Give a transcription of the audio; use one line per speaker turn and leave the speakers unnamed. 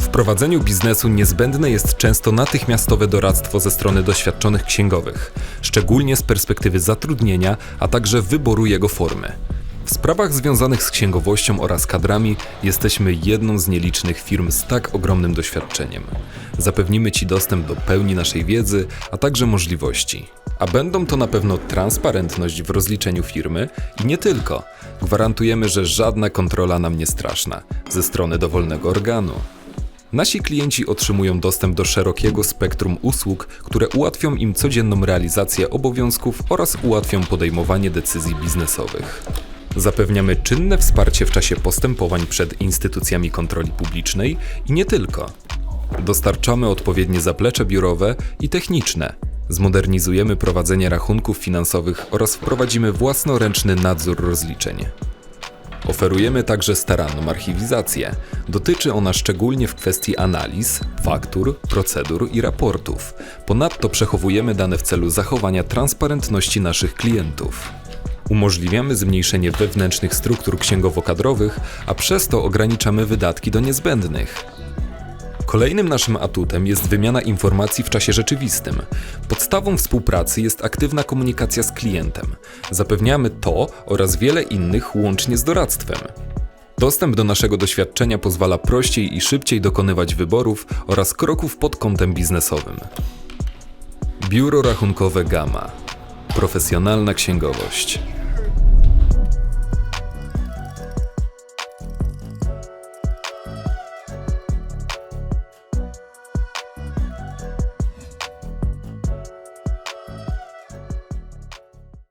W prowadzeniu biznesu niezbędne jest często natychmiastowe doradztwo ze strony doświadczonych księgowych, szczególnie z perspektywy zatrudnienia, a także wyboru jego formy. W sprawach związanych z księgowością oraz kadrami jesteśmy jedną z nielicznych firm z tak ogromnym doświadczeniem. Zapewnimy Ci dostęp do pełni naszej wiedzy, a także możliwości. A będą to na pewno transparentność w rozliczeniu firmy i nie tylko. Gwarantujemy, że żadna kontrola nam nie straszna ze strony dowolnego organu. Nasi klienci otrzymują dostęp do szerokiego spektrum usług, które ułatwią im codzienną realizację obowiązków oraz ułatwią podejmowanie decyzji biznesowych. Zapewniamy czynne wsparcie w czasie postępowań przed instytucjami kontroli publicznej i nie tylko. Dostarczamy odpowiednie zaplecze biurowe i techniczne. Zmodernizujemy prowadzenie rachunków finansowych oraz wprowadzimy własnoręczny nadzór rozliczeń. Oferujemy także staranną archiwizację. Dotyczy ona szczególnie w kwestii analiz, faktur, procedur i raportów. Ponadto przechowujemy dane w celu zachowania transparentności naszych klientów. Umożliwiamy zmniejszenie wewnętrznych struktur księgowo-kadrowych, a przez to ograniczamy wydatki do niezbędnych. Kolejnym naszym atutem jest wymiana informacji w czasie rzeczywistym. Podstawą współpracy jest aktywna komunikacja z klientem. Zapewniamy to oraz wiele innych łącznie z doradztwem. Dostęp do naszego doświadczenia pozwala prościej i szybciej dokonywać wyborów oraz kroków pod kątem biznesowym. Biuro Rachunkowe Gama. Profesjonalna księgowość.